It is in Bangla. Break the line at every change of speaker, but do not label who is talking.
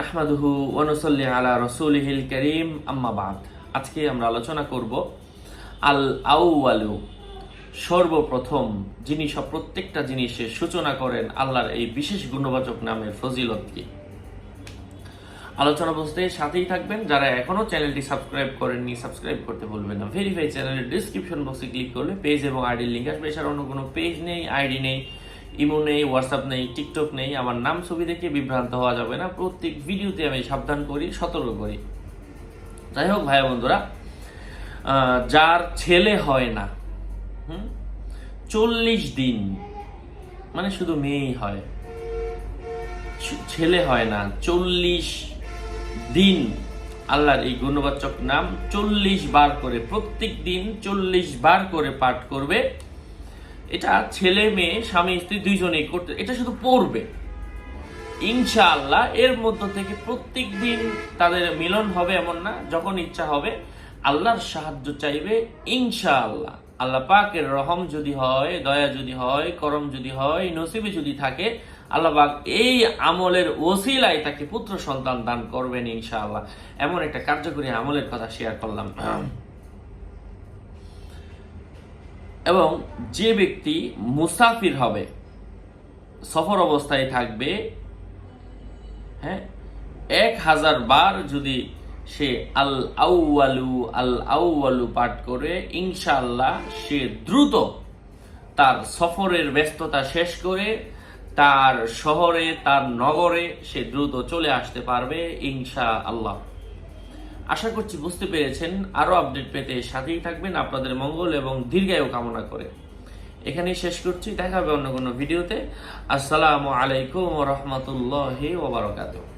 নাহমাদুহু ওয়ানুসল্লি আলা রসুলিহিল করিম আম্মাবাদ আজকে আমরা আলোচনা করব আল আউয়ালু সর্বপ্রথম যিনি সব প্রত্যেকটা জিনিসের সূচনা করেন আল্লাহর এই বিশেষ গুণবাচক নামের ফজিলত কি? আলোচনা বলতে সাথেই থাকবেন। যারা এখনও চ্যানেলটি সাবস্ক্রাইব করেননি, সাবস্ক্রাইব করতে ভুলবেন না। ভেরিফাই চ্যানেলের ডিসক্রিপশন বক্সে ক্লিক করলে পেজ এবং আইডির লিঙ্ক আসবে। এছাড়া অন্য কোনো পেজ নেই আইডি নেই। ইমো নেই হোয়াটসঅ্যাপ নেই টিকটক নেই, আমার নাম ছবি দেখে বিভ্রান্ত হওয়া যাবে না। প্রত্যেক ভিডিওতে আমি সাবধান করি, সতর্ক করি। যাই হোক ভাই বন্ধুরা যার ছেলে হয় না, হুম? চল্লিশ দিন মানে শুধু মেয়েই হয়। ছেলে হয় না, চল্লিশ দিন, আল্লাহর এই গুণবাচক নাম চল্লিশ বার করে, প্রত্যেক দিন চল্লিশ বার করে পাঠ করবে। এটা ছেলে, মেয়ে, স্বামী, স্ত্রী দুইজনেই করতে এটা শুধু পড়বে। ইনশাআল্লাহ এর মধ্য থেকে প্রত্যেক দিন তাদের মিলন হবে এমন না, যখন ইচ্ছা হবে, আল্লাহর সাহায্য চাইবে, ইনশাআল্লাহ। আল্লাহ পাকের রহম যদি হয়, দয়া যদি হয়, করম যদি হয়, নসিবে যদি থাকে, আল্লাহ পাক এই আমলের ওসিলায় তাকে পুত্র সন্তান দান করবেন ইনশাআল্লাহ। এমন একটা কার্যকরী আমলের কথা শেয়ার করলাম। এবং যে ব্যক্তি মুসাফির হবে, সফর অবস্থায় থাকবে হ্যাঁ এক হাজার বার যদি সে আল আউয়ালু আল আউয়ালু পাঠ করে ইনশাল্লাহ সে দ্রুত তার সফরের ব্যস্ততা শেষ করে তার শহরে, তার নগরে সে দ্রুত চলে আসতে পারবে ইনশা আল্লাহ আশা করছি বুঝতে পেরেছেন। আরও আপডেট পেতে সাথেই থাকবেন আপনাদের মঙ্গল এবং দীর্ঘায়ু কামনা করে। এখানেই শেষ করছি। দেখা হবে অন্য কোনো ভিডিওতে। আসসালামু আলাইকুম রহমতুল্লাহ ওবরাকাতুহ